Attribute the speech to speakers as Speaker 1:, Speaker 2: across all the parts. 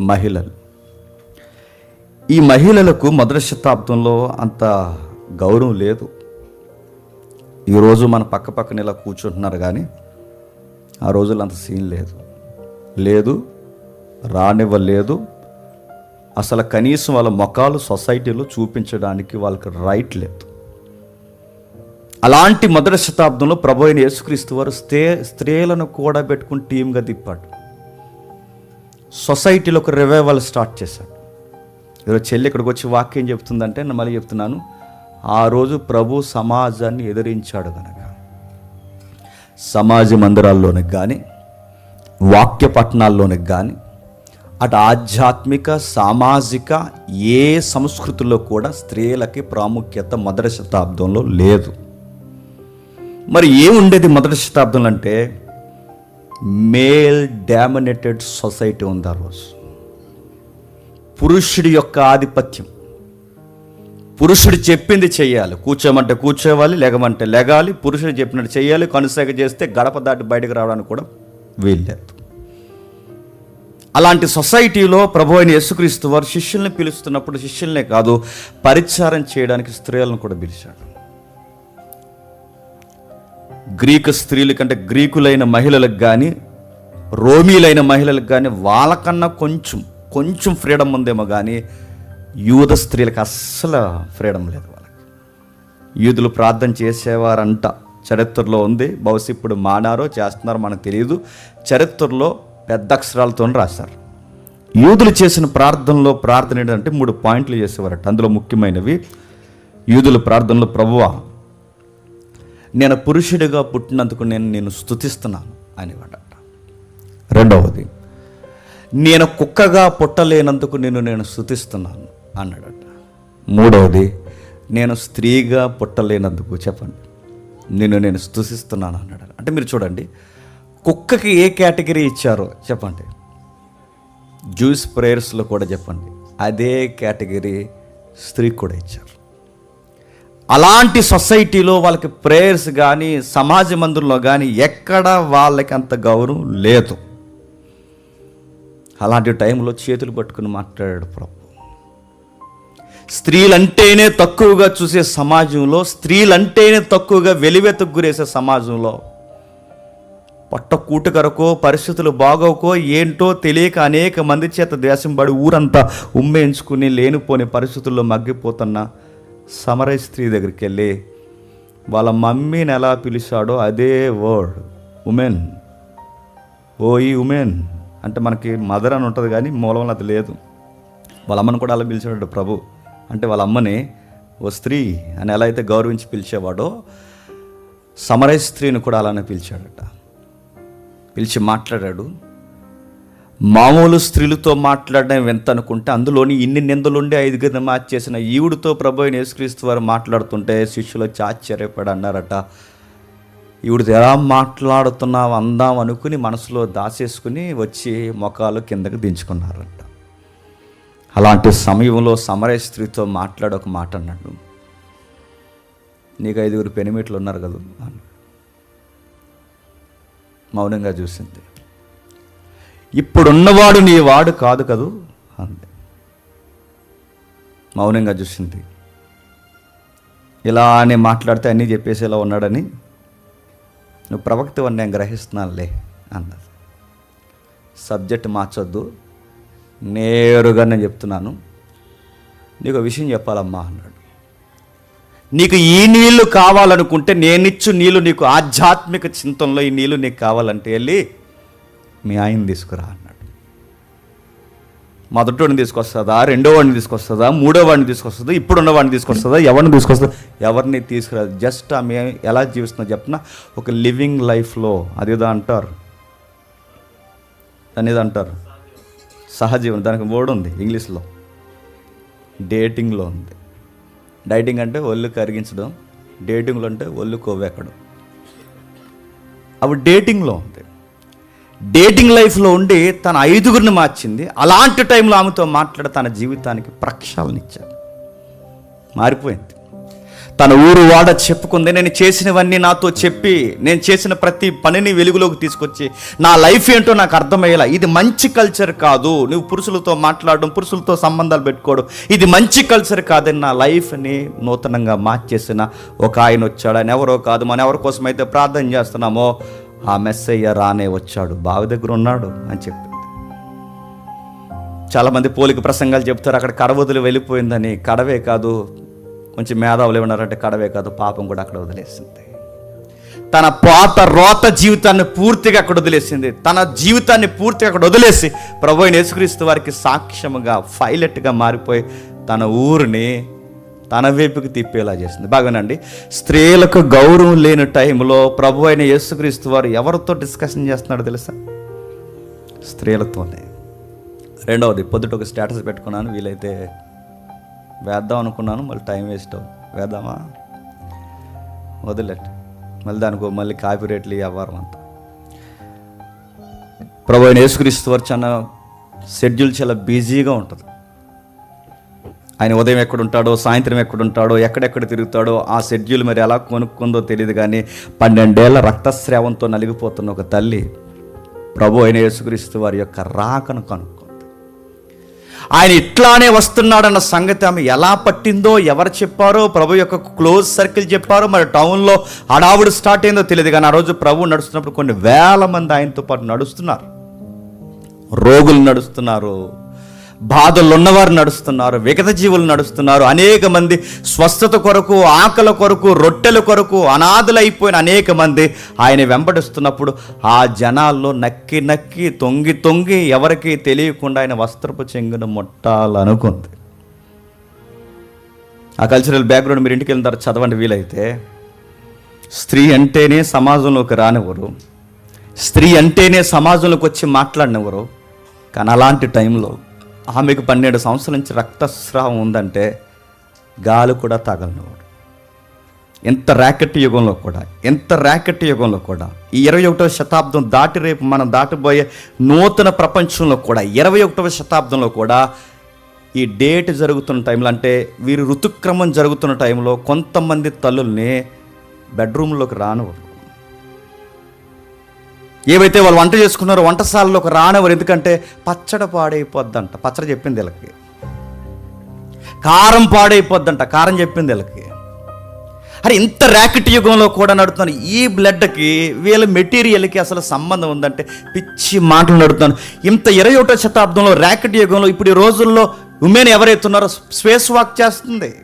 Speaker 1: మహిళలు. ఈ మహిళలకు మొదటి శతాబ్దంలో అంత గౌరవం లేదు. ఈరోజు మన పక్క పక్కన ఇలా కూర్చుంటున్నారు కానీ ఆ రోజుల్లో అంత సీన్ లేదు. లేదు రానివ్వలేదు. అసలు కనీసం వాళ్ళ ముఖాలు సొసైటీలో చూపించడానికి వాళ్ళకి రైట్ లేదు. అలాంటి మొదటి శతాబ్దంలో ప్రభు అయిన యేసుక్రీస్తు వారు స్త్రీ స్త్రీలను కూడా పెట్టుకుని టీంగా తిప్పాడు. సొసైటీలో ఒక రివైవల్ స్టార్ట్ చేశాడు. ఈరోజు చెల్లి ఇక్కడికి వచ్చి వాక్యం చెప్తుందంటే నేను మళ్ళీ చెప్తున్నాను. ఆ రోజు ప్రభు సమాజాన్ని ఎదిరించాడు కనుక. సమాజ మందిరాల్లోనికి కానీ వాక్య పట్టణాల్లోనికి కానీ అటు ఆధ్యాత్మిక సామాజిక ఏ సంస్కృతిలో కూడా స్త్రీలకి ప్రాముఖ్యత మొదటి శతాబ్దంలో లేదు. మరి ఏముండేది మొదటి శతాబ్దంలో అంటే మేల్ డామినేటెడ్ సొసైటీ ఉంది ఆ రోజు. పురుషుడి యొక్క ఆధిపత్యం. పురుషుడు చెప్పింది చేయాలి కూర్చోమంటే కూర్చోవాలి లెగమంటే లెగాలి. పురుషుడు చెప్పినట్టు చేయాలి కనుసాగ చేస్తే గడప దాటి బయటకు రావడానికి కూడా వీల్లేదు. అలాంటి సొసైటీలో ప్రభు అయిన యేసుక్రీస్తు వారు శిష్యుల్ని పిలుస్తున్నప్పుడు శిష్యుల్నే కాదు పరిచారం చేయడానికి స్త్రీలను కూడా పిలిచాడు. గ్రీకు స్త్రీల కంటే గ్రీకులైన మహిళలకు కానీ రోమీలైన మహిళలకు కానీ వాళ్ళకన్నా కొంచెం కొంచెం ఫ్రీడమ్ ఉందేమో కానీ యూద స్త్రీలకు అస్సలు ఫ్రీడమ్ లేదు వాళ్ళకి. యూదులు ప్రార్థన చేసేవారంట. చరిత్రలో ఉంది. బహుశా ఇప్పుడు మానారో చేస్తున్నారో మనకు తెలియదు చరిత్రలో పెద్ద అక్షరాలతో రాశారు. యూదులు చేసిన ప్రార్థనలో ప్రార్థన ఏంటంటే మూడు పాయింట్లు చేసేవారట. అందులో ముఖ్యమైనవి యూదుల ప్రార్థనలో ప్రభువా నేను పురుషుడిగా పుట్టినందుకు నేను నేను స్థుతిస్తున్నాను అనేవాడట రెండవది నేను కుక్కగా పుట్టలేనందుకు నేను నేను స్థుతిస్తున్నాను అన్నాడట. మూడవది నేను స్త్రీగా పుట్టలేనందుకు చెప్పండి. నేను నేను స్థుతిస్తున్నాను అన్నాడు. అంటే మీరు చూడండి కుక్కకి ఏ కేటగిరీ ఇచ్చారో చెప్పండి. జ్యూస్ ప్రేయర్స్లో కూడా చెప్పండి అదే కేటగిరీ స్త్రీకి కూడా ఇచ్చారు. అలాంటి సొసైటీలో వాళ్ళకి ప్రేయర్స్ కానీ సమాజ మందిరంలో కానీ ఎక్కడ వాళ్ళకి అంత గౌరవం లేదు. అలాంటి టైంలో చేతులు పట్టుకుని మాట్లాడాడు ప్రభు. స్త్రీలంటేనే తక్కువగా చూసే సమాజంలో స్త్రీలంటేనే తక్కువగా వెలివెతకు గురేసే సమాజంలో పట్టకూట కూటుకరకో పరిస్థితులు బాగోకో ఏంటో తెలియక అనేక మంది చేత దేశం పడి ఊరంతా ఉమ్మేయించుకుని లేనిపోని పరిస్థితుల్లో మగ్గిపోతున్న సమరయ స్త్రీ దగ్గరికి వెళ్ళి వాళ్ళ మమ్మీని ఎలా పిలిచాడో అదే వర్డ్ ఉమెన్. ఓ ఈ ఉమెన్. అంటే మనకి మదర్ అని ఉంటుంది కానీ మూలంలో అది లేదు. వాళ్ళ అమ్మని కూడా అలా పిలిచాడు ప్రభు. అంటే వాళ్ళ అమ్మని ఓ స్త్రీ అని ఎలా అయితే గౌరవించి పిలిచేవాడో సమరయ స్త్రీని కూడా అలానే పిలిచాడట. పిలిచి మాట్లాడాడు. మామూలు స్త్రీలతో మాట్లాడడం ఎంత అనుకుంటే అందులోని ఇన్ని నిందలుండి ఐదుగురిని మార్చేసిన ఈవుడితో ప్రభు యేసుక్రీస్తు వారు మాట్లాడుతుంటే శిష్యులు వచ్చి ఆశ్చర్యపడి అన్నారట ఈవిడితో ఎలా మాట్లాడుతున్నావు అందాం అనుకుని మనసులో దాచేసుకుని వచ్చి మొఖాలు కిందకి దించుకున్నారట. అలాంటి సమయంలో సమరయ స్త్రీతో మాట్లాడి ఒక మాట అన్నాడు నీకు ఐదుగురు పెనిమిట్లు ఉన్నారు కదా మౌనంగా చూసింది. ఇప్పుడున్నవాడు నీ వాడు కాదు కదూ? అంది. మౌనంగా చూసింది. ఇలా అని మాట్లాడితే అన్నీ చెప్పేసేలా ఉన్నాడని నువ్వు ప్రవక్త నేను గ్రహిస్తున్నానులే అన్నది. సబ్జెక్ట్ మార్చొద్దు. నేరుగా నేను చెప్తున్నాను. నీకు విషయం చెప్పాలమ్మా అన్నాడు. నీకు ఈ నీళ్ళు కావాలనుకుంటే నేనిచ్చు నీళ్ళు నీకు ఆధ్యాత్మిక చింతనలో ఈ నీళ్ళు నీకు కావాలంటే వెళ్ళి మీ ఆయన తీసుకురా అన్నాడు. మొదటోడిని తీసుకొస్తుందా? రెండో వాడిని తీసుకొస్తుందా? మూడో వాడిని తీసుకొస్తుందా? ఇప్పుడున్న వాడిని తీసుకొస్తుందా? ఎవరిని తీసుకొస్తుందా? ఎవరిని తీసుకురాదు జస్ట్ ఆమె ఎలా జీవిస్తుందో చెప్పిన ఒక లివింగ్ లైఫ్లో అదేదో అంటారు. దాని ఏదో అంటారు. సహజీవనం. దానికి వర్డ్ ఉంది ఇంగ్లీష్లో. డేటింగ్లో ఉంది. డైటింగ్ అంటే ఒళ్ళు కరిగించడం డేటింగ్లో అంటే ఒళ్ళు కొవ్వెక్కడం. అవి డేటింగ్లో ఉంది. డేటింగ్ లైఫ్లో ఉండి తన ఐదుగురిని మార్చింది. అలాంటి టైంలో ఆమెతో మాట్లాడి తన జీవితానికి ప్రక్షాళనిచ్చాడు మారిపోయింది. తన ఊరు వాడ చెప్పుకుంది నేను చేసినవన్నీ నాతో చెప్పి నేను చేసిన ప్రతి పనిని వెలుగులోకి తీసుకొచ్చి నా లైఫ్ ఏంటో నాకు అర్థమయ్యేలా. ఇది మంచి కల్చర్ కాదు. నువ్వు పురుషులతో మాట్లాడడం పురుషులతో సంబంధాలు పెట్టుకోవడం ఇది మంచి కల్చర్ కాదని నా లైఫ్ని నూతనంగా మార్చేసిన ఒక ఆయన వచ్చాడు. ఆయన ఎవరో కాదు మనం ఎవరి కోసం అయితే ప్రార్థన చేస్తున్నామో ఆ మెస్సయ్య రానే వచ్చాడు బావి దగ్గర ఉన్నాడు అని చెప్పింది చాలామంది పోలిక ప్రసంగాలు చెప్తారు అక్కడ కడవదులు వెళ్ళిపోయిందని. కడవే కాదు కొంచెం మేధావులు ఏమన్నారంటే కడవే కాదు పాపం కూడా అక్కడ వదిలేసింది. తన పాత రోత జీవితాన్ని పూర్తిగా అక్కడ వదిలేసింది. తన జీవితాన్ని పూర్తిగా అక్కడ వదిలేసి ప్రభు యేసుక్రీస్తు వారికి సాక్ష్యముగా ఫైలెట్గా మారిపోయి తన ఊరిని తన వైపుకి తిప్పేలా చేసింది బాగానండి. స్త్రీలకు గౌరవం లేని టైంలో ప్రభు అయిన యేసుక్రీస్తు వారు ఎవరితో డిస్కషన్ చేస్తున్నాడు తెలుసా? స్త్రీలతోనే. రెండవది పొద్దుట ఒక స్టేటస్ పెట్టుకున్నాను వీలైతే వేద్దాం అనుకున్నాను మళ్ళీ టైం వేస్ట్ అవుతుంది వేద్దామా? వదిలేట్ మళ్ళీ దానికి మళ్ళీ కాపీ రేట్లు ఇవ్వరు అంతా. ప్రభు అయిన యేసుక్రీస్తు వారు చాలా షెడ్యూల్ చాలా బిజీగా ఉంటుంది. ఆయన ఉదయం ఎక్కడ ఉంటాడో సాయంత్రం ఎక్కడ ఉంటాడో ఎక్కడెక్కడ తిరుగుతాడో ఆ షెడ్యూల్ మరి ఎలా కొనుక్కుందో తెలియదు కానీ పన్నెండేళ్ళ రక్తస్రావంతో నలిగిపోతున్న ఒక తల్లి ప్రభు అయిన యేసుక్రీస్తు వారి యొక్క రాకను కనుక్కుంది. ఆయన ఇట్లానే వస్తున్నాడన్న సంగతి ఆమె ఎలా పట్టిందో ఎవరు చెప్పారో ప్రభు యొక్క క్లోజ్ సర్కిల్ చెప్పారో మరి టౌన్లో హడావుడు స్టార్ట్ అయిందో తెలియదు కానీ ఆ రోజు ప్రభు నడుస్తున్నప్పుడు కొన్ని వేల మంది ఆయనతో పాటు నడుస్తున్నారు. రోగులు నడుస్తున్నారు. బాధలు ఉన్నవారు నడుస్తున్నారు విగత జీవులు నడుస్తున్నారు. అనేక మంది స్వస్థత కొరకు ఆకల కొరకు రొట్టెల కొరకు అనాథలైపోయిన అనేక మంది ఆయన వెంబడిస్తున్నప్పుడు ఆ జనాల్లో నక్కి నక్కి తొంగి తొంగి ఎవరికి తెలియకుండా ఆయన వస్త్రపు చెంగును ముట్టాలనుకుంది. ఆ కల్చరల్ బ్యాక్గ్రౌండ్ మీరు ఇంటికి వెళ్ళిన తర్వాత చదవండి వీలైతే. స్త్రీ అంటేనే సమాజంలోకి రానివ్వరు. స్త్రీ అంటేనే సమాజంలోకి వచ్చి మాట్లాడినెవరు కానీ అలాంటి టైంలో ఆమెకు పన్నెండు సంవత్సరాల నుంచి రక్తస్రావం ఉందంటే గాలి కూడా తగలనివాడు ఎంత ర్యాకెట్ యుగంలో కూడా ఎంత ర్యాకెట్ యుగంలో కూడా ఈ ఇరవై ఒకటవ శతాబ్దం దాటి రేపు మనం దాటిపోయే నూతన ప్రపంచంలో కూడా ఇరవై ఒకటవ శతాబ్దంలో కూడా ఈ డేట్ జరుగుతున్న టైంలో అంటే వీరి ఋతుక్రమం జరుగుతున్న టైంలో కొంతమంది తల్లుల్ని బెడ్రూమ్లోకి రానివ్వరు. ఏవైతే వాళ్ళు వంట చేసుకున్నారో వంటశాలలోకి రానివ్వరు. ఎందుకంటే పచ్చడి పాడైపోద్దంట. పచ్చడి చెప్పింది వీళ్ళకి. కారం పాడైపోద్దంట. కారం చెప్పింది వీళ్ళకి. అరే ఇంత ర్యాకెట్ యుగంలో కూడా నడుతున్నాను ఈ బ్లడ్కి వీళ్ళ మెటీరియల్కి అసలు సంబంధం ఉందంటే పిచ్చి మాటలు నడుతున్నాను ఇంత ఇరవై ఒకటో శతాబ్దంలో ర్యాకెట్ యుగంలో ఇప్పుడు ఈ రోజుల్లో ఉమెన్ ఎవరైతున్నారో స్పేస్ వాక్ చేస్తుంది.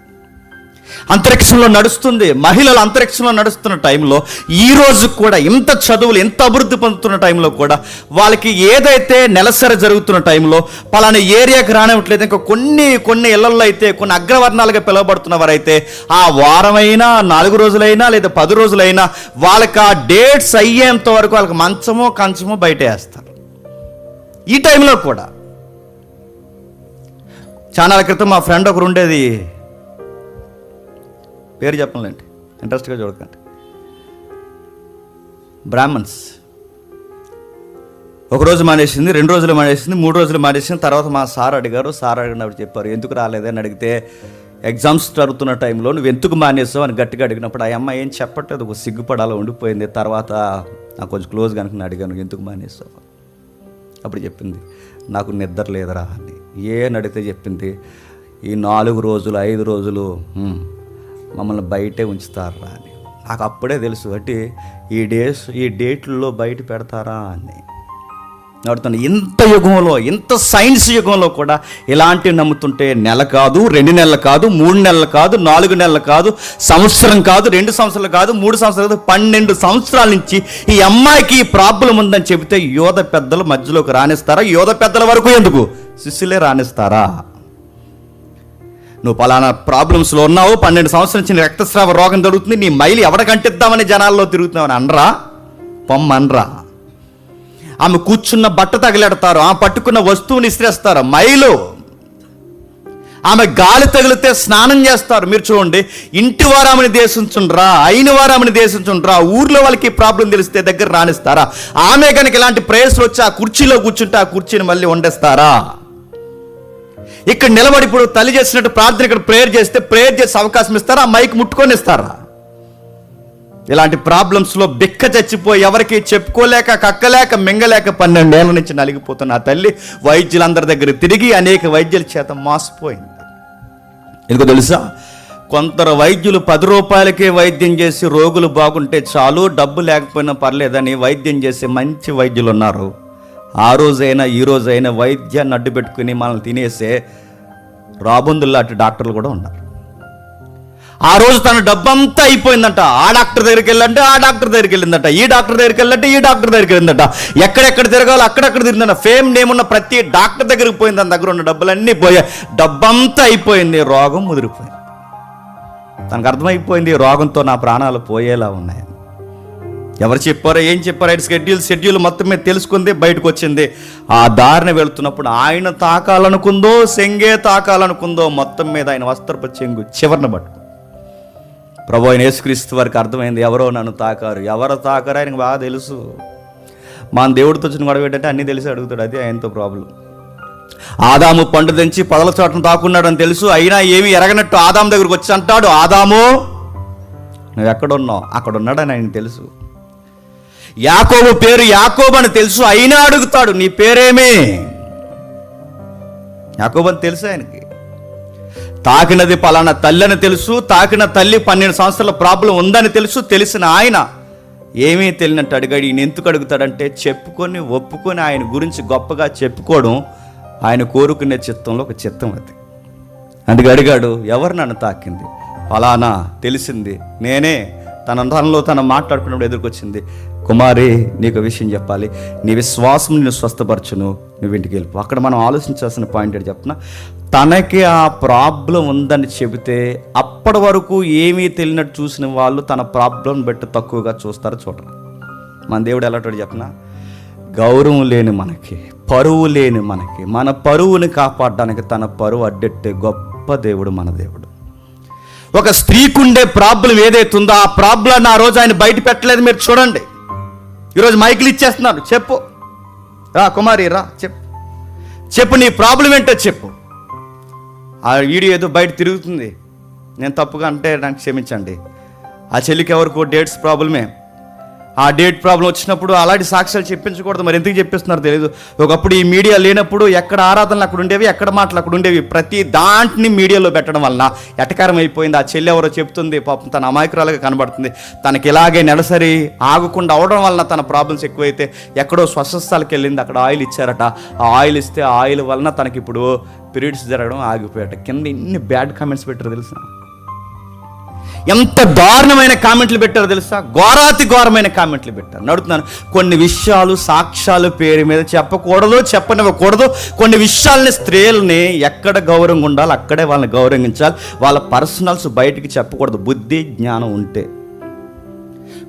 Speaker 1: అంతరిక్షంలో నడుస్తుంది. మహిళలు అంతరిక్షంలో నడుస్తున్న టైంలో ఈ రోజు కూడా ఇంత చదువులు ఎంత అభివృద్ధి పొందుతున్న టైంలో కూడా వాళ్ళకి ఏదైతే నెలసరి జరుగుతున్న టైంలో పలానా ఏరియాకి రానివ్వట్లేదు ఇంకా కొన్ని కొన్ని ఇళ్ళలో అయితే కొన్ని అగ్రవర్ణాలుగా పిలువబడుతున్న వారైతే ఆ వారమైనా నాలుగు రోజులైనా లేదా పది రోజులైనా వాళ్ళకి ఆ డేట్స్ అయ్యేంత వరకు వాళ్ళకి మంచమో కంచమో బయట వేస్తారు. ఈ టైంలో కూడా. చాలా క్రితం మా ఫ్రెండ్ ఒకరు ఉండేది. పేరు చెప్పలేండి ఇంట్రెస్ట్గా చూడకండి. బ్రాహ్మణ్స్. ఒక రోజు మానేసింది రెండు రోజులు మానేసింది మూడు రోజులు మానేసింది తర్వాత మా సార్ అడిగారు సార్ అడిగినప్పుడు చెప్పారు ఎందుకు రాలేదని అడిగితే ఎగ్జామ్స్ జరుగుతున్న టైంలో నువ్వు ఎందుకు మానేసావు? అని గట్టిగా అడిగినప్పుడు ఆ అమ్మాయి ఏం చెప్పట్లేదు ఒక సిగ్గుపడాలో ఉండిపోయింది తర్వాత నాకు కొంచెం క్లోజ్ కనుక అడిగాను ఎందుకు మానేసావు? అప్పుడు చెప్పింది నాకు నిద్ర లేదురా అని. ఏ అడిగితే చెప్పింది ఈ నాలుగు రోజులు ఐదు రోజులు మమ్మల్ని బయటే ఉంచుతారా అని. నాకు అప్పుడే తెలుసు అంటే ఈ డేస్ ఈ డేట్లలో బయట పెడతారా అని. నడుతున్న ఇంత యుగంలో ఇంత సైన్స్ యుగంలో కూడా ఇలాంటివి నమ్ముతుంటే నెల కాదు రెండు నెలలు కాదు మూడు నెలలు కాదు నాలుగు నెలలు కాదు సంవత్సరం కాదు రెండు సంవత్సరాలు కాదు మూడు సంవత్సరాలు కాదు పన్నెండు సంవత్సరాల నుంచి ఈ అమ్మాయికి ఈ ప్రాబ్లం ఉందని చెబితే యోధ పెద్దలు మధ్యలోకి రాణిస్తారా యోధ పెద్దల వరకు ఎందుకు? శిష్యులే రాణిస్తారా నువ్వు పలానా ప్రాబ్లమ్స్లో ఉన్నావు పన్నెండు సంవత్సరాల నుంచి నీ రక్తస్రావ రోగం జరుగుతుంది నీ మైలు ఎవడకంటిద్దామని జనాల్లో తిరుగుతున్నావు అనరా? పొమ్మనరా ఆమె కూర్చున్న బట్ట తగిలెడతారు ఆమె పట్టుకున్న వస్తువుని ఇసిరేస్తారు మైలు. ఆమె గాలి తగిలితే స్నానం చేస్తారు మీరు చూడండి ఇంటి వారు ఆమెను దేశించుండ్రా అయిన వారు ఆమెను దేశించుండ్రా ఊర్లో వాళ్ళకి ప్రాబ్లం తెలిస్తే దగ్గర రాణిస్తారా? ఆమె కనుక ఇలాంటి ప్రేయర్స్లు వచ్చి ఆ కుర్చీలో కూర్చుంటే ఆ కుర్చీని మళ్ళీ వండేస్తారా? ఇక్కడ నిలబడి ఇప్పుడు తల్లి చేసినట్టు ప్రార్థన ఇక్కడ ప్రేయర్ చేస్తే ప్రేయర్ చేసే అవకాశం ఇస్తారా? ఆ మైక్ ముట్టుకొని ఇస్తారా? ఇలాంటి ప్రాబ్లమ్స్లో బిక్క చచ్చిపోయి ఎవరికి చెప్పుకోలేక కక్కలేక మింగలేక పన్నెండేళ్ళ నుంచి నలిగిపోతున్న ఆ తల్లి వైద్యులందరి దగ్గర తిరిగి అనేక వైద్యుల చేత మోసపోయింది. ఎందుకో తెలుసా? కొందరు వైద్యులు పది రూపాయలకే వైద్యం చేసి రోగులు బాగుంటే చాలు డబ్బు లేకపోయినా పర్లేదని వైద్యం చేసే మంచి వైద్యులు ఉన్నారు. ఆ రోజైనా ఈ రోజైనా వైద్యాన్ని అడ్డు పెట్టుకుని మనల్ని తినేసే రాబందుల్లాంటి డాక్టర్లు కూడా ఉన్నారు. ఆ రోజు తన డబ్బంతా అయిపోయిందంట. ఆ డాక్టర్ దగ్గరికి వెళ్ళంటే ఆ డాక్టర్ దగ్గరికి వెళ్ళిందంట. ఈ డాక్టర్ దగ్గరికి వెళ్ళంటే ఈ డాక్టర్ దగ్గరికి వెళ్ళిందంట. ఎక్కడెక్కడ తిరగాలో అక్కడక్కడ తిరిగిందంట. ఫేమ్ నేమ్ ఉన్న ప్రతి డాక్టర్ దగ్గరికి పోయింది. తన దగ్గర ఉన్న డబ్బులన్నీ పోయాయి. డబ్బంతా అయిపోయింది. రోగం ముదిరిపోయింది. తనకు అర్థమైపోయింది. ఈ రోగంతో నా ప్రాణాలు పోయేలా ఉన్నాయని ఎవరు చెప్పారో ఏం చెప్పారో ఆయన షెడ్యూల్ షెడ్యూల్ మొత్తమే తెలుసుకుంది బయటకు వచ్చింది. ఆ దారిన వెళుతున్నప్పుడు ఆయన తాకాలనుకుందో సెంగే తాకాలనుకుందో మొత్తం మీద ఆయన వస్త్రపు చెంగు చివరిన పట్టు. ప్రభు ఆయన యేసుక్రీస్తు వారికి అర్థమైంది ఎవరో నన్ను తాకారు ఎవరు తాకారు ఆయనకు బాగా తెలుసు. మన దేవుడితో వచ్చిన గొడవ ఏంటంటే అన్నీ తెలిసి అడుగుతాడు అది ఆయనతో ప్రాబ్లం ఆదాము పండు తెంచి పదల చోటను తాకున్నాడని తెలుసు అయినా ఏమి ఎరగనట్టు ఆదాము దగ్గరకు వచ్చి అంటాడు ఆదాము నువ్వు ఎక్కడున్నావు? అక్కడ ఉన్నాడని ఆయన తెలుసు. యాకోబు పేరు యాకోబు అని తెలుసు అయినా అడుగుతాడు నీ పేరేమే? యాకోబు అని తెలుసు ఆయనకి. తాకినది పలానా తల్లి అని తెలుసు తాకిన తల్లి పన్నెండు సంవత్సరాల ప్రాబ్లం ఉందని తెలుసు తెలిసిన ఆయన ఏమీ తెలియనట్టు అడిగాడు. ఈయన ఎందుకు అడుగుతాడంటే చెప్పుకొని ఒప్పుకొని ఆయన గురించి గొప్పగా చెప్పుకోవడం ఆయన కోరుకునే చిత్తంలో ఒక చిత్తం అది. అందుకు అడిగాడు ఎవరు నన్ను తాకింది? ఫలానా తెలిసింది. నేనే. తన తనలో తన మాట్లాడుకున్నప్పుడు ఎదుర్కొచ్చింది కుమారి నీకు విషయం చెప్పాలి. నీ విశ్వాసం నిన్ను స్వస్థపరచును. నువ్వు ఇంటికి వెళ్ళిపో. అక్కడ మనం ఆలోచించాల్సిన పాయింట్ ఏంటి చెప్తున్నా? తనకి ఆ ప్రాబ్లం ఉందని చెబితే అప్పటి వరకు ఏమీ తెలియనట్టు చూసిన వాళ్ళు తన ప్రాబ్లం బట్టి తక్కువగా చూస్తారో చూడరు. మన దేవుడు ఎలాంటి చెప్పిన గౌరవం లేని మనకి పరువు లేని మనకి మన పరువుని కాపాడడానికి తన పరువు అడ్డెట్టే గొప్ప దేవుడు మన దేవుడు. ఒక స్త్రీకుండే ప్రాబ్లం ఏదైతే ఉందో ఆ ప్రాబ్లం ఆ రోజు ఆయన బయట పెట్టలేదు మీరు చూడండి. ఈరోజు మైకులు ఇచ్చేస్తున్నారు. చెప్పు. రా కుమారి రా చెప్పు. చెప్పు నీ ప్రాబ్లం ఏంటో చెప్పు. ఆ వీడియో ఏదో బయట తిరుగుతుంది. నేను తప్పుగా అంటే నాకు క్షమించండి. ఆ చెల్లికి ఎవరికో డేట్స్ ప్రాబ్లమే ఆ డేట్ ప్రాబ్లం వచ్చినప్పుడు అలాంటి సాక్ష్యాలు చెప్పించకూడదు. మరి ఎందుకు చెప్పిస్తున్నారు తెలియదు ఒకప్పుడు ఈ మీడియా లేనప్పుడు ఎక్కడ ఆరాధనలు అక్కడ ఉండేవి ఎక్కడ మాటలు అక్కడ ఉండేవి. ప్రతి దాంట్ని మీడియాలో పెట్టడం వలన ఎటకారం అయిపోయింది. ఆ చెల్లి ఎవరో చెప్తుంది పాపం తన అమాయకురాలుగా కనబడుతుంది. తనకి ఇలాగే నెలసరి ఆగకుండా అవడం వలన తన ప్రాబ్లమ్స్ ఎక్కువైతే ఎక్కడో స్వస్థస్థలకి వెళ్ళింది. అక్కడ ఆయిల్ ఇచ్చారట. ఆ ఆయిల్ ఇస్తే ఆయిల్ వలన తనకి ఇప్పుడు పీరియడ్స్ జరగడం ఆగిపోయాట. కింద ఇన్ని బ్యాడ్ కామెంట్స్ పెట్టారు తెలుసా? ఎంత దారుణమైన కామెంట్లు పెట్టారో తెలుసా? ఘోరాతి ఘోరమైన కామెంట్లు పెట్టారు. నడుతున్నాను కొన్ని విషయాలు సాక్ష్యాలు పేరు మీద చెప్పకూడదు చెప్పనివ్వకూడదు. కొన్ని విషయాలని స్త్రీలని ఎక్కడ గౌరవంగా ఉండాలి అక్కడే వాళ్ళని గౌరవించాలి. వాళ్ళ పర్సనల్స్ బయటికి చెప్పకూడదు. బుద్ధి జ్ఞానం ఉంటే.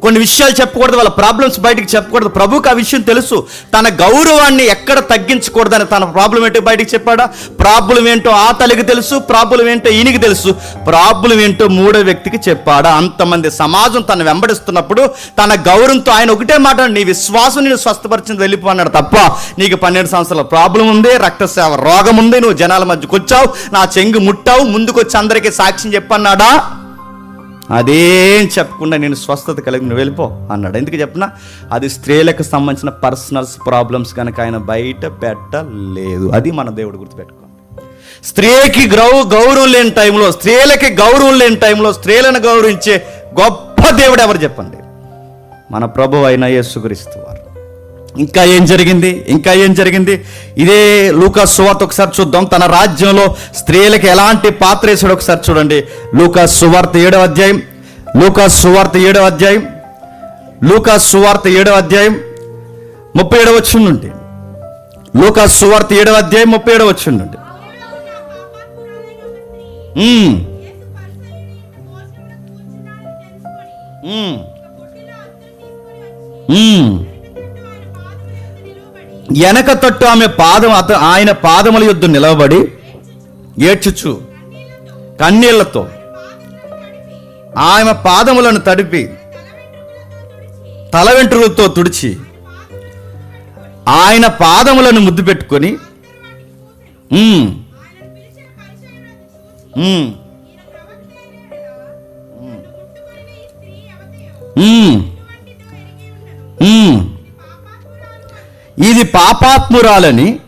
Speaker 1: కొన్ని విషయాలు చెప్పకూడదు వాళ్ళ ప్రాబ్లమ్స్ బయటికి చెప్పకూడదు. ప్రభుకి ఆ విషయం తెలుసు. తన గౌరవాన్ని ఎక్కడ తగ్గించకూడదని తన ప్రాబ్లం ఏంటో బయటికి చెప్పాడా? ప్రాబ్లం ఏంటో ఆ తల్లికి తెలుసు ప్రాబ్లం ఏంటో ఈయనకి తెలుసు. ప్రాబ్లం ఏంటో మూడో వ్యక్తికి చెప్పాడా? అంతమంది సమాజం తను వెంబడిస్తున్నప్పుడు తన గౌరవంతో ఆయన ఒకటే మాట నీ విశ్వాసం నేను స్వస్థపరిచింది వెళ్ళిపోన్నాడు తప్ప నీకు పన్నెండు సంవత్సరాల ప్రాబ్లం ఉంది రక్తసేవ రోగం ఉంది నువ్వు జనాల మధ్యకు వచ్చావు నా చెంగు ముట్టావు ముందుకు వచ్చి అందరికీ సాక్ష్యం చెప్పన్నాడా? అదేం చెప్పకుండా నేను స్వస్థత కలిగి నువ్వు వెళ్ళిపో అన్నాడు. ఎందుకు చెప్పిన అది స్త్రీలకు సంబంధించిన పర్సనల్స్ ప్రాబ్లమ్స్ కనుక ఆయన బయట పెట్టలేదు. అది మన దేవుడు గుర్తుపెట్టుకో. స్త్రీకి గౌ గౌరవం లేని టైంలో స్త్రీలకి గౌరవం లేని టైంలో స్త్రీలను గౌరవించే గొప్ప దేవుడు ఎవరు చెప్పండి? మన ప్రభు అయిన యేసుక్రీస్తు వారు. ఇంకా ఏం జరిగింది? ఇంకా ఏం జరిగింది? ఇదే లూకా సువార్త ఒకసారి చూద్దాం. తన రాజ్యంలో స్త్రీలకు ఎలాంటి పాత్ర వేసాడు ఒకసారి చూడండి. లూకా సువార్త ఏడవ అధ్యాయం. లూకా సువార్త ఏడవ అధ్యాయం. లూకా సువార్త ఏడవ అధ్యాయం. ముప్పై ఏడవ వచ్చిండు నుండి. లూకా సువార్త ఏడవ అధ్యాయం ముప్పై ఏడవ వచ్చిండు నుండి. వెనక తట్టు ఆమె పాదం అత ఆయన పాదముల యొద్ద నిలవబడి ఏడ్చుచు కన్నీళ్ళతో ఆమె పాదములను తడిపి తల వెంట్రులతో తుడిచి ఆయన పాదములను ముద్దు పెట్టుకొని "ఉమ్, ఇది పాపాత్మురాలని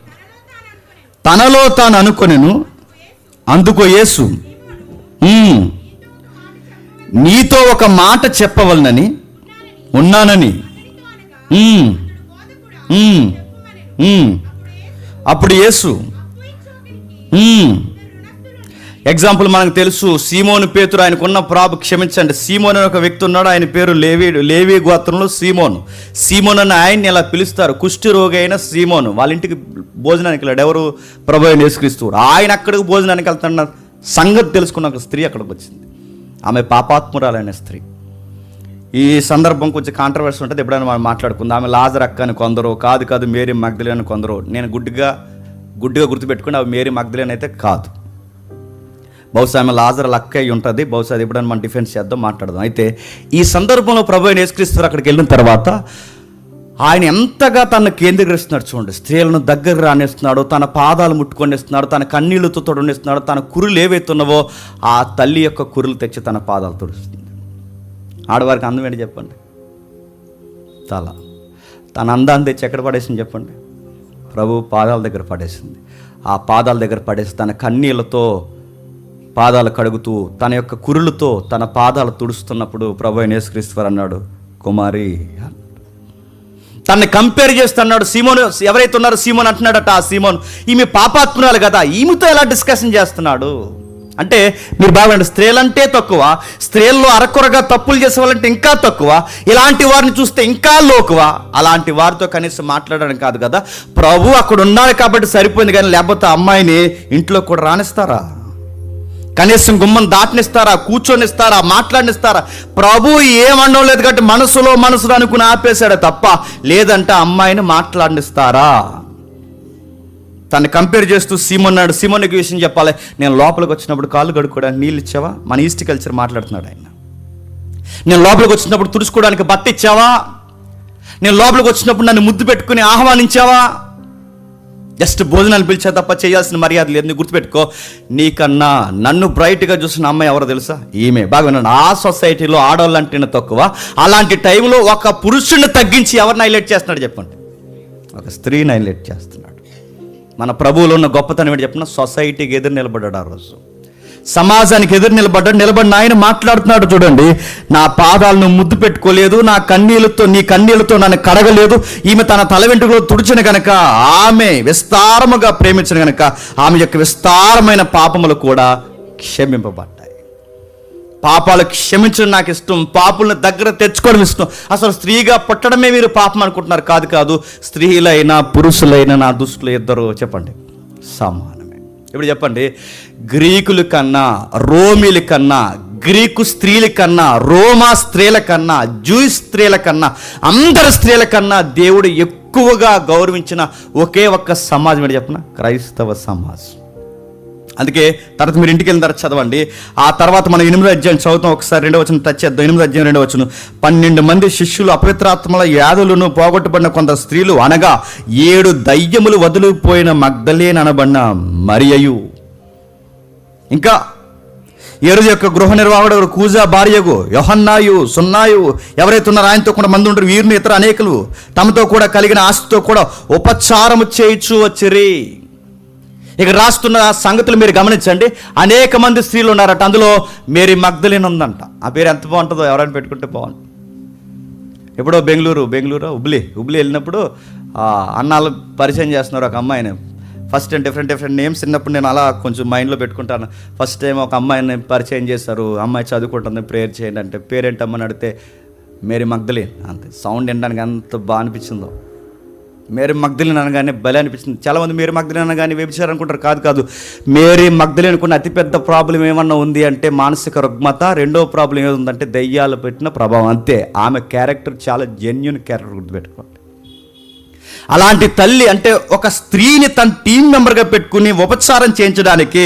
Speaker 1: తనలో తాను అనుకొనెను. అందుకో యేసు. నీతో ఒక మాట చెప్పవలనని ఉన్నానని. అప్పుడు యేసు. ఎగ్జాంపుల్ మనకు తెలుసు సీమోను పేతురు ఆయనకున్న ప్రాబు క్షమించండి. సీమోన్ అనే ఒక వ్యక్తి ఉన్నాడు ఆయన పేరు లేవి లేవి గోత్రంలో సీమోన్. సీమోన్ అని ఆయన్ని ఇలా పిలుస్తారు? కుష్టి రోగి అయిన సీమోను. వాళ్ళ ఇంటికి భోజనానికి వెళ్ళాడు. ఎవరు? ప్రభు అయిన ఆయన అక్కడికి భోజనానికి వెళ్తున్న సంగతి తెలుసుకున్న ఒక స్త్రీ అక్కడికి వచ్చింది. ఆమె పాపాత్మురాలైన స్త్రీ. ఈ సందర్భం కొంచెం కాంట్రవర్సీ ఉంటుంది. ఎప్పుడైనా మనం మాట్లాడుకుందాం. ఆమె లాజర్ అక్క అని కొందరు కాదు కాదు మేరీ మగ్ధులేని అని కొందరు. నేను గుడ్డిగా గుడ్డిగా గుర్తుపెట్టుకుని అవి మేరీ మగ్ధులేని అయితే కాదు. బహుశా ఆమె లాజర్ లక్క అయి ఉంటుంది. బహుశా అది ఎప్పుడైనా మనం డిఫెన్స్ చేద్దాం మాట్లాడదాం. అయితే ఈ సందర్భంలో ప్రభు అయిన యేసుక్రీస్తు అక్కడికి వెళ్ళిన తర్వాత ఆయన ఎంతగా తను కేంద్రీకరిస్తున్నాడు చూడండి. స్త్రీలను దగ్గర రానిస్తున్నాడు తన పాదాలు ముట్టుకొనిస్తున్నాడు తన కన్నీళ్ళతో తొడనిస్తున్నాడు తన కురులు ఏవైతున్నావో ఆ తల్లి యొక్క కురులు తెచ్చి తన పాదాలు తుడుస్తుంది. ఆడవారికి అందమేంటి చెప్పండి? తల. తన అందాన్ని తెచ్చి ఎక్కడ పడేసింది చెప్పండి? ప్రభు పాదాల దగ్గర పడేసింది. ఆ పాదాల దగ్గర పడేసి తన కన్నీళ్ళతో పాదాలు కడుగుతూ తన యొక్క కురులతో తన పాదాలు తుడుస్తున్నప్పుడు ప్రభు అయిన అన్నాడు కుమారి తన్ని కంపేర్ చేస్తున్నాడు సీమోను ఎవరైతే ఉన్నారో సీమోన్ అంటున్నాడట ఆ సీమోన్. ఈమె పాపాత్మురాలు కదా ఈమెతో ఎలా డిస్కషన్ చేస్తున్నాడు? అంటే మీరు బాగండి స్త్రీలంటే తక్కువ స్త్రీల్లో అరకొరగా తప్పులు చేసే వాళ్ళంటే ఇంకా తక్కువ ఇలాంటి వారిని చూస్తే ఇంకా లోకువ. అలాంటి వారితో కనీసం మాట్లాడడం కాదు కదా ప్రభు అక్కడ ఉన్నాడు కాబట్టి సరిపోయింది కానీ లేకపోతే అమ్మాయిని ఇంట్లో కూడా రాణిస్తారా కనీసం గుమ్మం దాటనిస్తారా కూర్చొనిస్తారా మాట్లాడినిస్తారా? ప్రభు ఏమనడం లేదు కాబట్టి మనసులో మనసులో అనుకుని ఆపేశాడు తప్ప లేదంటే అమ్మాయిని మాట్లాడినిస్తారా? తను కంపేర్ చేస్తూ సీమన్నాడు సీమోనికి విషయం చెప్పాలి. నేను లోపలికి వచ్చినప్పుడు కాళ్ళు కడుక్కోవడానికి నీళ్ళు ఇచ్చావా? మన ఈస్ట్ కల్చర్ మాట్లాడుతున్నాడు ఆయన. నేను లోపలికి వచ్చినప్పుడు తుడుచుకోవడానికి బట్ట ఇచ్చావా? నేను లోపలికి వచ్చినప్పుడు నన్ను ముద్దు పెట్టుకుని ఆహ్వానించావా? జస్ట్ భోజనాలు పిలిచా తప్ప చేయాల్సిన మర్యాద లేదు. గుర్తుపెట్టుకో. నీకన్నా నన్ను బ్రైట్గా చూసిన అమ్మాయి ఎవరో తెలుసా? ఈమె. బాగా ఆ సొసైటీలో ఆడవాళ్ళు అంటే తక్కువ. అలాంటి టైంలో ఒక పురుషుడిని తగ్గించి ఎవరిని హైలైట్ చేస్తున్నాడు చెప్పండి. ఒక స్త్రీని హైలైట్ చేస్తున్నాడు. మన ప్రభువులో ఉన్న గొప్పతనం ఏంటి చెప్పిన? సొసైటీకి ఎదురు నిలబడ్డాడు ఆ రోజు. సమాజానికి ఎదురు నిలబడ్డాడు. నిలబడిన ఆయన మాట్లాడుతున్నాడు చూడండి. నా పాదాలను ముద్దు పెట్టుకోలేదు. నా కన్నీళ్ళతో నీ కన్నీళ్ళతో నన్ను కడగలేదు. ఈమె తన తల వెంట్రుకలో తుడిచిన గనక ఆమె విస్తారముగా ప్రేమించిన గనక ఆమె యొక్క విస్తారమైన పాపములు కూడా క్షమింపబడ్డాయి. పాపాలు క్షమించడం నాకు ఇష్టం. పాపులను దగ్గర తెచ్చుకోవడం ఇష్టం. అసలు స్త్రీగా పుట్టడమే మీరు పాపం అనుకుంటున్నారు. కాదు కాదు స్త్రీలైనా పురుషులైనా నా దుస్తులు ఇద్దరు చెప్పండి. సమానం. ఇప్పుడు చెప్పండి. గ్రీకుల కన్నా రోమిల కన్నా గ్రీకు స్త్రీల కన్నా రోమా స్త్రీల కన్నా జూయిస్ స్త్రీల కన్నా అందరి స్త్రీల కన్నా దేవుడు ఎక్కువగా గౌరవించిన ఒకే ఒక్క సమాజం ఏంటి చెప్పిన? క్రైస్తవ సమాజం. అందుకే తర్వాత మీరు ఇంటికి వెళ్ళిన తర్వాత చదవండి. ఆ తర్వాత మనం ఎనిమిదో అధ్యాయం చదువుతాం. ఒకసారి రెండో వచ్చిన టచ్ చేద్దాం. ఎనిమిదో అధ్యాయం రెండో వచ్చిన పన్నెండు మంది శిష్యులు అపవిత్రాత్మల వ్యాధులను పోగొట్టబడిన కొంత స్త్రీలు అనగా ఏడు దయ్యములు వదిలిపోయిన మగ్ధలేని అనబడిన మరియయు. ఇంకా ఏడు యొక్క గృహ నిర్వాహకుడు కూజా భార్యగు యోహన్నాయు సున్నాయు. ఎవరైతే ఉన్నారో ఆయనతో కూడా మంది ఉంటారు. వీరిని ఇతర అనేకులు తమతో కూడా కలిగిన ఆస్తితో కూడా ఉపచారము చేయించు వచ్చిరి. ఇక రాస్తున్న సంగతులు మీరు గమనించండి. అనేక మంది స్త్రీలు ఉన్నారట. అందులో మేరీ మగ్ధలిన్ ఉందంట. ఆ పేరు ఎంత బాగుంటుందో ఎవరైనా పెట్టుకుంటే బాగుంటుంది ఎప్పుడో బెంగళూరు బెంగళూరు హుబ్లీ హుబ్లీ వెళ్ళినప్పుడు అన్నాలు పరిచయం చేస్తున్నారు ఒక అమ్మాయిని. ఫస్ట్ డిఫరెంట్ డిఫరెంట్ నేమ్స్ చిన్నప్పుడు నేను అలా కొంచెం మైండ్లో పెట్టుకుంటాను. ఫస్ట్ టైం ఒక అమ్మాయిని పరిచయం చేస్తారు అమ్మాయి చదువుకుంటుంది ప్రేయర్ చేయండి అంటే పేరేంటమ్మని అడిగితే మేరీ మగ్ధలిన్ అంతే. సౌండ్ వినడానికి ఎంత బాగా అనిపించిందో. మేరీ మగ్ధలిన్ అనగానే భలే అనిపిస్తుంది. చాలామంది మేరీ మగ్ధలిన్ అనగానే వ్యభిచారం అనుకుంటారు కాదు కాదు. మేరీ మగ్ధలిన్ అనుకున్న అతిపెద్ద ప్రాబ్లం ఏమన్నా ఉంది అంటే మానసిక రుగ్మత. రెండో ప్రాబ్లం ఏముందంటే దయ్యాలు పెట్టిన ప్రభావం. అంతే. ఆమె క్యారెక్టర్ చాలా జెన్యున్ క్యారెక్టర్ గుర్తుపెట్టుకోండి అలాంటి తల్లి అంటే ఒక స్త్రీని తన టీం మెంబర్గా పెట్టుకుని ఉపచారం చేయించడానికి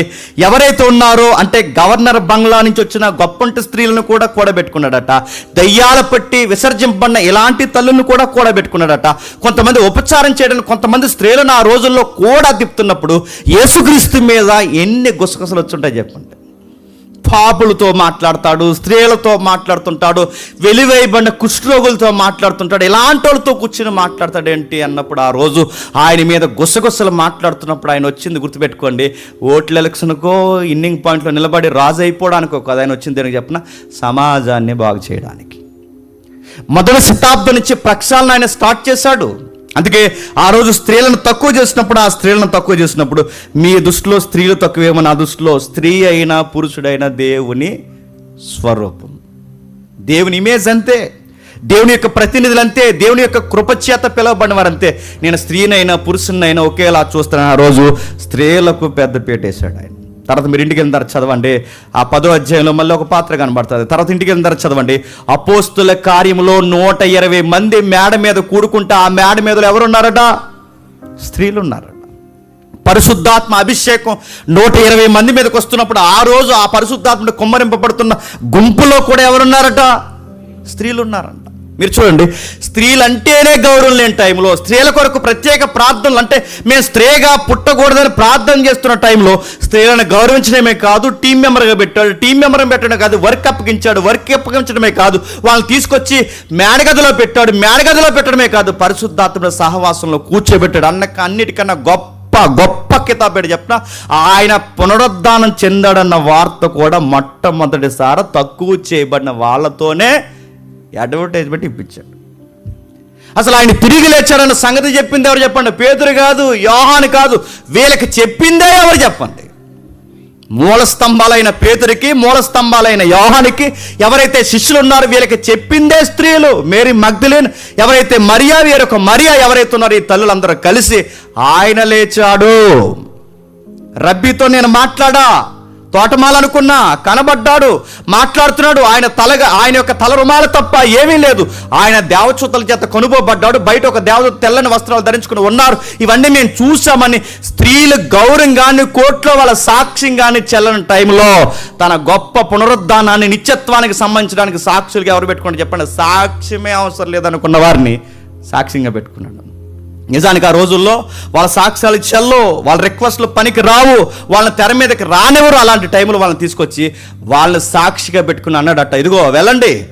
Speaker 1: ఎవరైతే ఉన్నారో అంటే గవర్నర్ బంగ్లా నుంచి వచ్చిన గొప్పంటి స్త్రీలను కూడా కూడబెట్టుకున్నాడట. దయ్యాల పట్టి విసర్జింపబడిన ఇలాంటి తల్లులను కూడా కూడబెట్టుకున్నాడట. కొంతమంది ఉపచారం చేయడానికి కొంతమంది స్త్రీలను ఆ రోజుల్లో కూడా తిప్పుతున్నప్పుడు యేసుక్రీస్తు మీద ఎన్ని గుసగుసలు వచ్చుంటాయి చెప్పండి. పాపులతో మాట్లాడతాడు స్త్రీలతో మాట్లాడుతుంటాడు వెలివేయబడిన కుష్ఠరోగులతో మాట్లాడుతుంటాడు ఎలాంటి వాళ్ళతో కూర్చుని మాట్లాడతాడు ఏంటి అన్నప్పుడు ఆ రోజు ఆయన మీద గుసగుసలు మాట్లాడుతున్నప్పుడు ఆయన వచ్చింది గుర్తుపెట్టుకోండి. ఓట్ల ఎలక్షన్కో ఇన్నింగ్ పాయింట్లో నిలబడి రాజు అయిపోవడానికో కదా ఆయన వచ్చింది దేనికి చెప్పిన సమాజాన్ని బాగు చేయడానికి. మొదటి శతాబ్దం నుంచి ప్రక్షాళన ఆయన స్టార్ట్ చేశాడు. అందుకే ఆ రోజు స్త్రీలను తక్కువ చేసినప్పుడు ఆ స్త్రీలను తక్కువ చేసినప్పుడు మీ దృష్టిలో స్త్రీలు తక్కువేమో నా దృష్టిలో స్త్రీ అయినా పురుషుడైనా దేవుని స్వరూపం. దేవుని ఇమేజ్ అంతే. దేవుని యొక్క ప్రతినిధులు అంతే. దేవుని యొక్క కృపచేత పిలవబడిన వారంతే నేను స్త్రీనైనా పురుషునైనా ఒకేలా చూస్తాను ఆ రోజు స్త్రీలకు పెద్ద వేసాడు ఆయన. తర్వాత మీరు ఇంటికి వెళ్ళిన తర్వాత చదవండి. ఆ పదో అధ్యాయంలో మళ్ళీ ఒక పాత్ర కనబడుతుంది. తర్వాత ఇంటికి వెళ్ళిన తర్వాత చదవండి. అపోస్తుల కార్యంలో నూట ఇరవై మంది మేడ మీద కూడుకుంటే ఆ మేడ మీద ఎవరున్నారట? స్త్రీలు ఉన్నారట పరిశుద్ధాత్మ అభిషేకం నూట ఇరవై మంది మీదకి వస్తున్నప్పుడు ఆ రోజు ఆ పరిశుద్ధాత్మ కుమ్మరింపబడుతున్న గుంపులో కూడా ఎవరున్నారట? స్త్రీలు ఉన్నారంట మీరు చూడండి స్త్రీలంటేనే గౌరవం లేని టైంలో స్త్రీల కొరకు ప్రత్యేక ప్రార్థనలు అంటే మేము స్త్రీగా పుట్టకూడదని ప్రార్థన చేస్తున్న టైంలో స్త్రీలను గౌరవించడమే కాదు టీం మెంబర్గా పెట్టాడు. టీం మెంబర్ని పెట్టడమే కాదు వర్క్ అప్పగించాడు. వర్క్ అప్పగించడమే కాదు వాళ్ళని తీసుకొచ్చి మేడగదిలో పెట్టాడు. మేడగదిలో పెట్టడమే కాదు పరిశుద్ధాత్మ సహవాసంలో కూర్చోబెట్టాడు. అన్నక అన్నిటికన్నా గొప్ప గొప్ప కితాబేడు చెప్పిన ఆయన పునరుద్ధానం చెందాడన్న వార్త కూడా మొట్టమొదటిసారి తక్కువ చేయబడిన వాళ్ళతోనే అడ్వర్టైజ్మెంట్ ఇప్పించాడు. అసలు ఆయన తిరిగి లేచాడన్న సంగతి చెప్పింది ఎవరు చెప్పండి? పేదరు కాదు యోహాను కాదు వీళ్ళకి చెప్పిందే ఎవరు చెప్పండి? మూల స్తంభాలైన పేతురికి మూల స్తంభాలైన యోహానికి ఎవరైతే శిష్యులు ఉన్నారో వీళ్ళకి చెప్పిందే స్త్రీలు. మేరీ మగ్ధులేన్ ఎవరైతే మరియా వీరొక మరియా ఎవరైతే ఉన్నారో ఈ తల్లులందరూ కలిసి ఆయన లేచాడు. రబ్బీతో నేను మాట్లాడా? తోటమాలనుకున్నా కనబడ్డాడు మాట్లాడుతున్నాడు. ఆయన తలగా ఆయన యొక్క తల రుమాలు తప్ప ఏమీ లేదు. ఆయన దేవచూతల చేత కొనుగోబడ్డాడు. బయట ఒక దేవత తెల్లని వస్త్రాలు ధరించుకుని ఉన్నారు. ఇవన్నీ మేము చూసామని స్త్రీలు గౌరవంగాని కోట్లో వాళ్ళ సాక్ష్యంగాని చెల్లని టైంలో తన గొప్ప పునరుద్ధానాన్ని నిత్యత్వానికి సంబంధించడానికి సాక్షులుగా ఎవరు పెట్టుకోండి చెప్పండి. సాక్ష్యమే అవసరం లేదనుకున్న వారిని సాక్ష్యంగా పెట్టుకున్నాడు. నిజానికి ఆ రోజుల్లో వాళ్ళ సాక్ష్యాలు చెల్లో వాళ్ళ రిక్వెస్ట్లు పనికి రావు. వాళ్ళని తెర మీదకి రానివ్వరు అలాంటి టైంలో వాళ్ళని తీసుకొచ్చి వాళ్ళని సాక్షిగా పెట్టుకుని అన్నాడట. ఇదిగో వెళ్ళండి.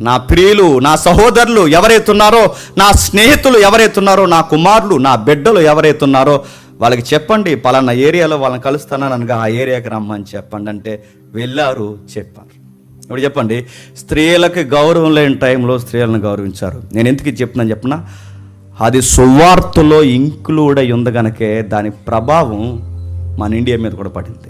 Speaker 1: నా ప్రియులు నా సహోదరులు ఎవరైతున్నారో నా స్నేహితులు ఎవరైతున్నారో నా కుమారులు నా బిడ్డలు ఎవరైతున్నారో వాళ్ళకి చెప్పండి పలానా ఏరియాలో వాళ్ళని కలుస్తానని అనగా ఆ ఏరియాకి రమ్మని చెప్పండి అంటే వెళ్ళారు చెప్పారు. ఇప్పుడు చెప్పండి స్త్రీలకు గౌరవం లేని టైంలో స్త్రీలను గౌరవించారు. నేను ఎందుకు ఇది చెప్తున్నాను చెప్పిన? అది సువార్తలో ఇంక్లూడ్ అయి ఉంది కనుకే దాని ప్రభావం మన ఇండియా మీద కూడా పడింది.